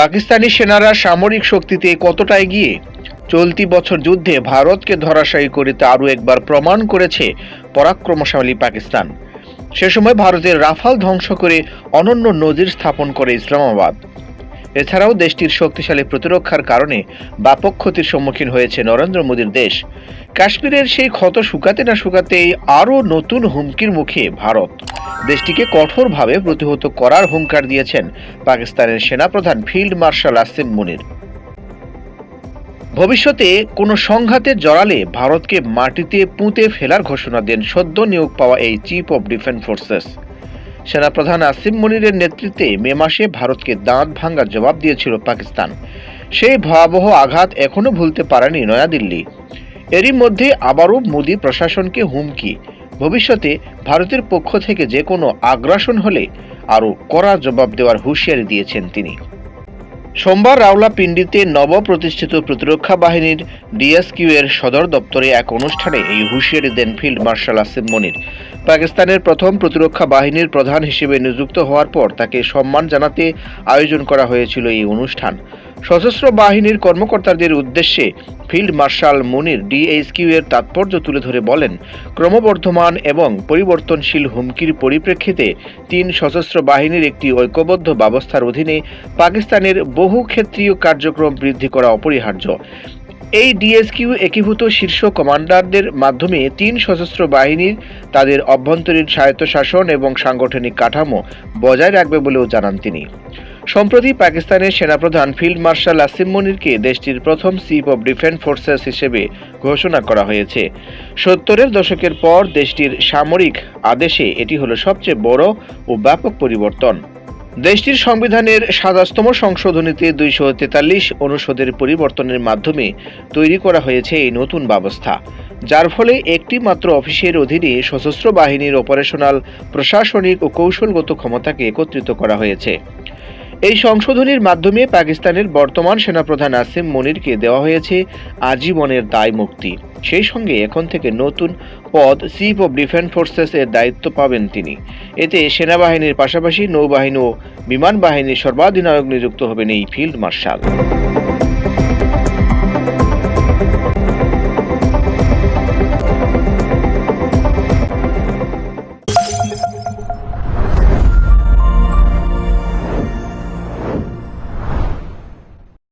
পাকিস্তানি সেনারা সামরিক শক্তিতে কতটা এগিয়ে? চলতি বছর যুদ্ধে ভারতকে ধরাশায়ী করে তা আরও একবার প্রমাণ করেছে পরাক্রমশালী পাকিস্তান। সে সময় ভারতের রাফাল ধ্বংস করে অনন্য নজির স্থাপন করে ইসলামাবাদ। এছাড়াও দেশটির শক্তিশালী প্রতিরক্ষার কারণে ব্যাপক ক্ষতির সম্মুখীন হয়েছে নরেন্দ্র মোদীর দেশ। কাশ্মীরের সেই ক্ষত শুকাতে না শুকাতেই আরও নতুন হুমকির মুখে ভারত। দেশটিকে কঠোরভাবে প্রতিহত করার হুঙ্কার দিয়েছেন পাকিস্তানের সেনাপ্রধান ফিল্ড মার্শাল আসিম মুনির। ভবিষ্যতে কোনো সংঘাতে জড়ালে ভারতকে মাটিতে পুঁতে ফেলার ঘোষণা দেন সদ্য নিয়োগ পাওয়া এই চিফ অব ডিফেন্স ফোর্সেস সেনাপ্রধান আসিম মনিরের নেতৃত্বে মে মাসে ভারতকে দাঁত ভাঙ্গার জবাব দিয়েছিল পাকিস্তান। সেই ভয়াবহ আঘাত এখনও ভুলতে পারেনি নয়াদিল্লি। এরই মধ্যে আবারও মোদী প্রশাসনকে হুমকি। ভবিষ্যতে ভারতের পক্ষ থেকে যে কোনো আগ্রাসন হলে আরও কড়া জবাব দেওয়ার হুঁশিয়ারি দিয়েছেন তিনি। সোমবার রাওলাপিন্ডিতে নবপ্রতিষ্ঠিত প্রতিরক্ষা বাহিনীর ডিএসকিউ এর সদর দপ্তরে এক অনুষ্ঠানে এই হুঁশিয়ারি দেন ফিল্ড মার্শাল আসিম মনির। পাকিস্তানের প্রথম প্রতিরক্ষা বাহিনীর প্রধান হিসেবে নিযুক্ত হওয়ার পর তাকে সম্মান জানাতে আয়োজন করা হয়েছিল এই অনুষ্ঠান। সশস্ত্র বাহিনীর কর্মকর্তাদের উদ্দেশ্যে ফিল্ড মার্শাল মুনির ডিএসকিউ এর তাৎপর্য তুলে ধরে বলেন, ক্রমবর্ধমান এবং পরিবর্তনশীল হুমকির পরিপ্রেক্ষিতে তিন সশস্ত্র বাহিনীর একটি ঐক্যবদ্ধ ব্যবস্থার অধীনে পাকিস্তানের বহু ক্ষেত্রীয় কার্যক্রম বৃদ্ধি করা অপরিহার্য। এই ডিএসকিউ একীভূত শীর্ষ কমান্ডারদের মাধ্যমে তিন সশস্ত্র বাহিনীর তাদের অভ্যন্তরীণ স্বায়ত্তশাসন এবং সাংগঠনিক কাঠামো বজায় রাখবে বলেও জানান তিনি। সম্প্রতি পাকিস্তানের সেনাপ্রধান ফিল্ড মার্শাল আসিম মনিরকে দেশটির প্রথম চিফ অব ডিফেন্স ফোর্সেস হিসেবে ঘোষণা করা হয়েছে। সত্তরের দশকের পর দেশটির সামরিক আদেশে এটি হলো সবচেয়ে বড় ও ব্যাপক পরিবর্তন। দেশটির সংবিধানের সাতাশতম সংশোধনীতে দুইশো তেতাল্লিশ অনুষদের পরিবর্তনের মাধ্যমে তৈরি করা হয়েছে এই নতুন ব্যবস্থা, যার ফলে একটি মাত্র অফিসের অধীনে সশস্ত্র বাহিনীর অপারেশনাল প্রশাসনিক ও কৌশলগত ক্ষমতাকে একত্রিত করা হয়েছে। এই সংশোধনীর মাধ্যমে পাকিস্তানের বর্তমান সেনাপ্রধান আসিম মনিরকে দেওয়া হয়েছে আজীবনের দায় মুক্তি। সেই সঙ্গে এখন থেকে নতুন পদ চিফ অব ডিফেন্স ফোর্সেস এর দায়িত্ব পাবেন তিনি। এতে সেনাবাহিনীর পাশাপাশি নৌবাহিনী ও বিমান বাহিনীর সর্বাধিনায়ক নিযুক্ত হবেন এই ফিল্ড মার্শাল।